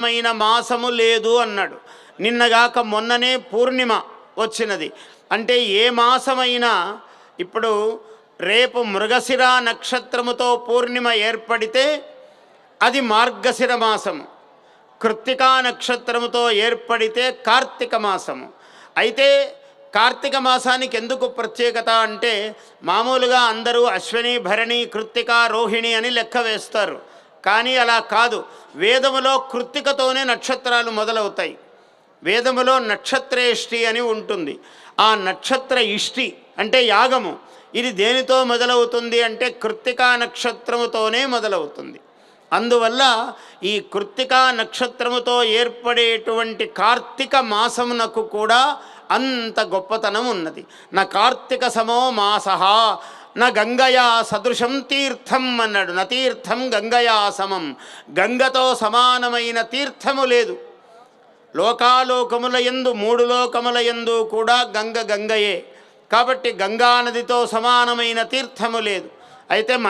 మైన మాసము లేదు అన్నాడు. నిన్నగాక మొన్ననే పూర్ణిమ వచ్చినది. అంటే ఏ మాసమైనా ఇప్పుడు రేపు మృగశిర నక్షత్రముతో పూర్ణిమ ఏర్పడితే అది మార్గశిర మాసము. కృత్తికా నక్షత్రముతో ఏర్పడితే కార్తీక మాసము. అయితే కార్తీక మాసానికి ఎందుకు ప్రత్యేకత అంటే మామూలుగా అందరూ అశ్విని భరణి కృత్తిక రోహిణి అని లెక్క వేస్తారు. కానీ అలా కాదు. వేదములో కృత్తికతోనే నక్షత్రాలు మొదలవుతాయి. వేదములో నక్షత్రేష్టి అని ఉంటుంది. ఆ నక్షత్ర ఇష్టి అంటే యాగము. ఇది దేనితో మొదలవుతుంది అంటే కృత్తికా నక్షత్రముతోనే మొదలవుతుంది. అందువల్ల ఈ కృత్తికా నక్షత్రముతో ఏర్పడేటువంటి కార్తీక మాసమునకు కూడా అంత గొప్పతనం ఉన్నది. నా కార్తీక సమో మాస నా గంగయా సదృశం తీర్థం అన్నాడు. నా తీర్థం గంగయా సమం. గంగతో సమానమైన తీర్థము లేదు. లోకాలోకముల ఎందు మూడు లోకముల ఎందు కూడా గంగ గంగయే. కాబట్టి గంగానదితో సమానమైన తీర్థము లేదు. అయితే మన